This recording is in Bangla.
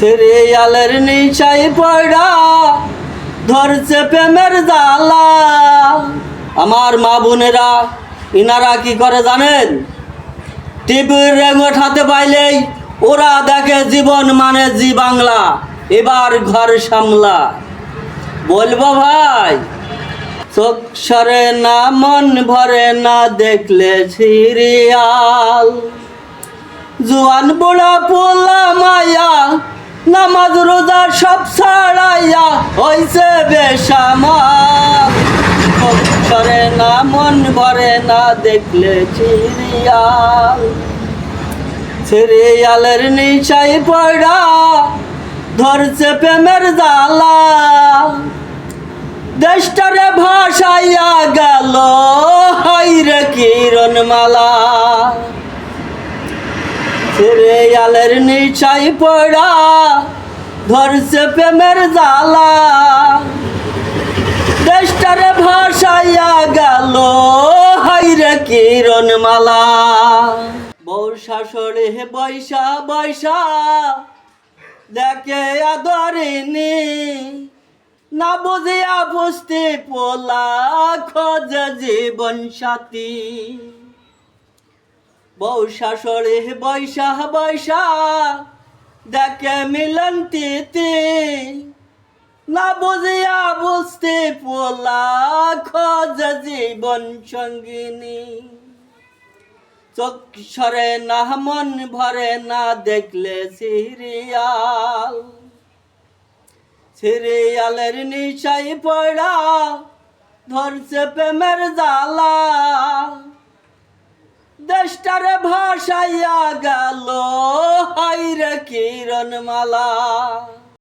সিরিয়ালের নিচাই পড়া ধরছে প্রেমের জ্বালা। আমার মা বোনেরা, ইনারা কি করে জানেন? টিভির রেঙ্গট হাতে পাইলেই ওরা দেখে জীবন মানে জি বাংলা, এবার ঘর সামলা। বলব ভাই, চোখ সরে না, মন ভরে না, দেখলে সিরিয়াল। জুয়ান বুড়া পোলা মায়া নামাজ রোজা সব ছাড়াইয়া হইছে বেসামাল চোখ না মন ভরে, না দেখলে সিরিয়াল সিরিয়ালের নিচাই পড়া ধরছে প্রেমের জ্বালা দেশটারে ভাসাইয়া গেল হাইরে কিরণ মালা সিরিয়ালের নিচাই পড়া, ধরছে প্রেমের জ্বালা। দেশটারে ভাসাইয়া গেল, হাইরে কিরণ মালা বউ শাশুড়ি বৈশা বৈশা, দেখে আদরিনি না বুঝিয়া বুঝতে পোলা, খোঁজ জীবন সাথী বউ শাশুড়ি বৈশা বৈশা দেখে মিলন তিতি না বুঝিয়া বুঝতে পোলা, খোঁজ জীবন সঙ্গিনী। চোখ সরে না, মন ভরে না, দেখলে সিরিয়াল। সিরিয়ালের নিশাই পড়া, ধরছে প্রেমের জ্বালা। দেশটারে ভাসাইয়া গেল। হাইরে কিরণ মালা